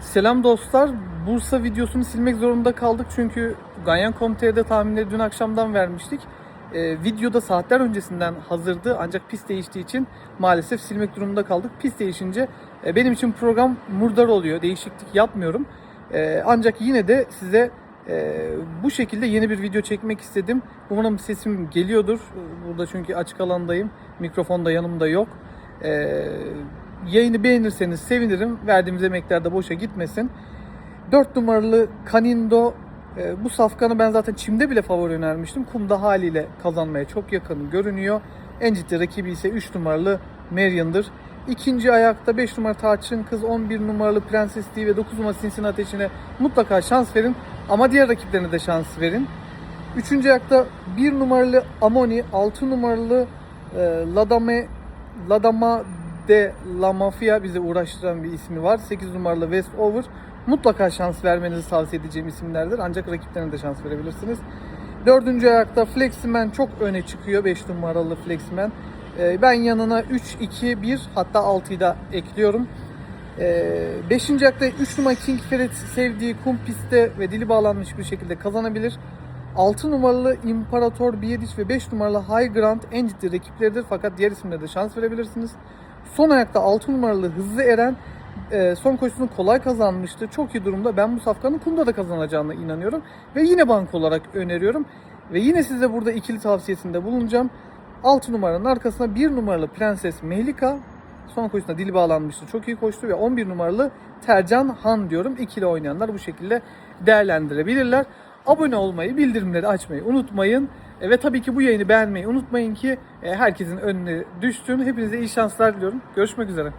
Selam dostlar. Bursa videosunu silmek zorunda kaldık çünkü Ganyan.com.tr'de tahminleri dün akşamdan vermiştik. Ee, videoda saatler öncesinden hazırdı ancak pist değiştiği için maalesef silmek durumunda kaldık. Pist değişince e, benim için program murdar oluyor. Değişiklik yapmıyorum. Ee, ancak yine de size e, bu şekilde yeni bir video çekmek istedim. Umarım sesim geliyordur. Burada çünkü açık alandayım. Mikrofon da yanımda yok. Ee, yayını beğenirseniz sevinirim. Verdiğimiz emekler de boşa gitmesin. 4 numaralı Canindo e, bu safkanı ben zaten çimde bile favori önermiştim. Kumda haliyle kazanmaya çok yakın görünüyor. En ciddi rakibi ise 3 numaralı Marian'dır. İkinci ayakta 5 numara Tarçın Kız, 11 numaralı Prenses D ve 9 numara Sinsin Ateşi'ne mutlaka şans verin. Ama diğer rakiplerine de şans verin. Üçüncü ayakta 1 numaralı Amoni, 6 numaralı e, Ladame, Ladama de La Mafia bizi uğraştıran bir ismi var. 8 numaralı West Over. Mutlaka şans vermenizi tavsiye edeceğim isimlerdir. Ancak rakiplerine de şans verebilirsiniz. Dördüncü ayakta Fleximan çok öne çıkıyor. 5 numaralı Fleximan. E, ben yanına 3, 2, 1 hatta 6'yı da ekliyorum. 5. ayakta 3 numara King Ferret sevdiği kum pistte ve dili bağlanmış bir şekilde kazanabilir. 6 numaralı İmparator Biedic ve 5 numaralı High Grant en ciddi rakipleridir fakat diğer isimlere de şans verebilirsiniz. Son ayakta 6 numaralı Hızlı Eren e, son koşusunu kolay kazanmıştı. Çok iyi durumda. Ben bu safkanın kumda da kazanacağına inanıyorum. Ve yine bank olarak öneriyorum. Ve yine size burada ikili tavsiyesinde bulunacağım. 6 numaranın arkasına 1 numaralı Prenses Mehlika son koşusunda dili bağlanmıştı. Çok iyi koştu ve 11 numaralı Tercan Han diyorum. İkili oynayanlar bu şekilde değerlendirebilirler. Abone olmayı, bildirimleri açmayı unutmayın. E, Ve tabii ki bu yayını beğenmeyi unutmayın ki e, herkesin önüne düşsün. Hepinize iyi şanslar diliyorum. Görüşmek üzere.